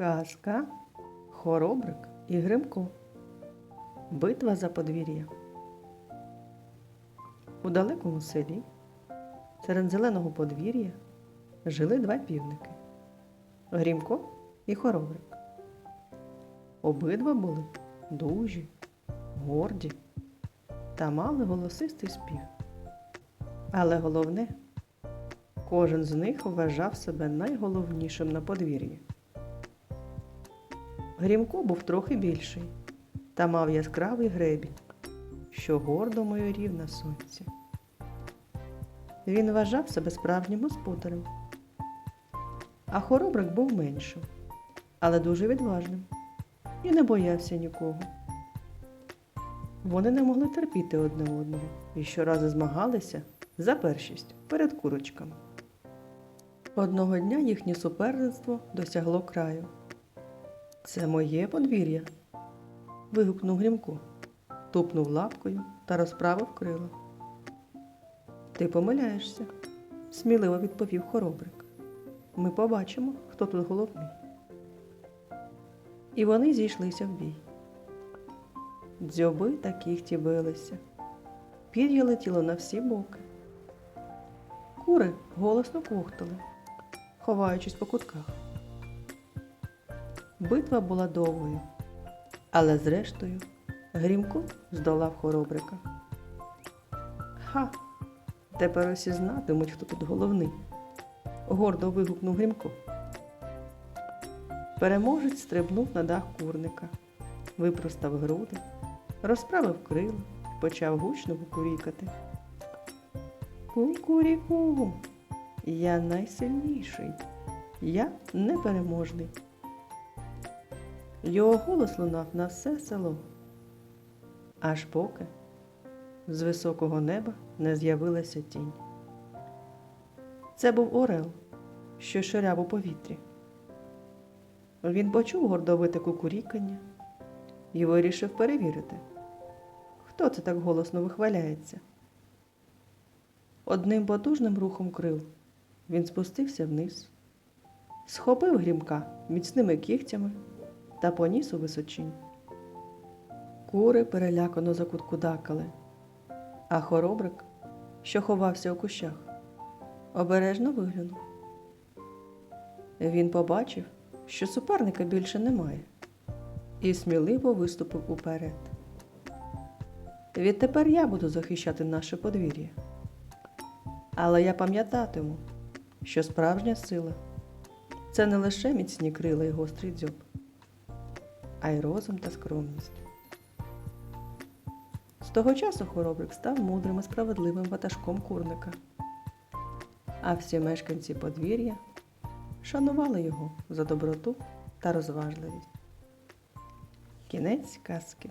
Казка, Хоробрик і Гримко. Битва за подвір'я. У далекому селі серед зеленого подвір'я жили два півники Грімко і Хоробрик. Обидва були дужі, горді та мали голосистий спів. Але головне, кожен з них вважав себе найголовнішим на подвір'ї. Грімко був трохи більший та мав яскравий гребінь, що гордо майорів на сонці. Він вважав себе справжнім господарем. А хоробрик був меншим, але дуже відважним і не боявся нікого. Вони не могли терпіти одне одного і щоразу змагалися за першість перед курочками. Одного дня їхнє суперництво досягло краю. Це моє подвір'я. вигукнув Грімко, тупнув лапкою та розправив крила. Ти помиляєшся, сміливо відповів хоробрик. Ми побачимо, хто тут головний. І вони зійшлися в бій. Дзьоби та кіхті билися, пір'я летіло на всі боки. Кури голосно кухтали, ховаючись по кутках. Битва була довгою, але зрештою Грімко здолав хоробрика. Ха! Тепер усі знатимуть, хто тут головний, гордо вигукнув Грімко. Переможець стрибнув на дах курника, випростав груди, розправив крила почав гучно кукурікати. Кукуріку, я найсильніший, я непереможний. Його голос лунав на все село, аж поки з високого неба не з'явилася тінь. Це був Орел, що ширяв у повітрі. Він почув гордовите кукурікання і вирішив перевірити, хто це так голосно вихваляється. Одним потужним рухом крил він спустився вниз, схопив грімка міцними кігтями та поніс у височинь. Кури перелякано закуткудакали, а хоробрик, що ховався у кущах, обережно виглянув. Він побачив, що суперника більше немає, і сміливо виступив уперед. Відтепер я буду захищати наше подвір'я. Але я пам'ятатиму, що справжня сила це не лише міцні крила і гострий дзьоб, а й розум та скромність. З того часу хоробрик став мудрим і справедливим ватажком курника, а всі мешканці подвір'я шанували його за доброту та розважливість. Кінець казки.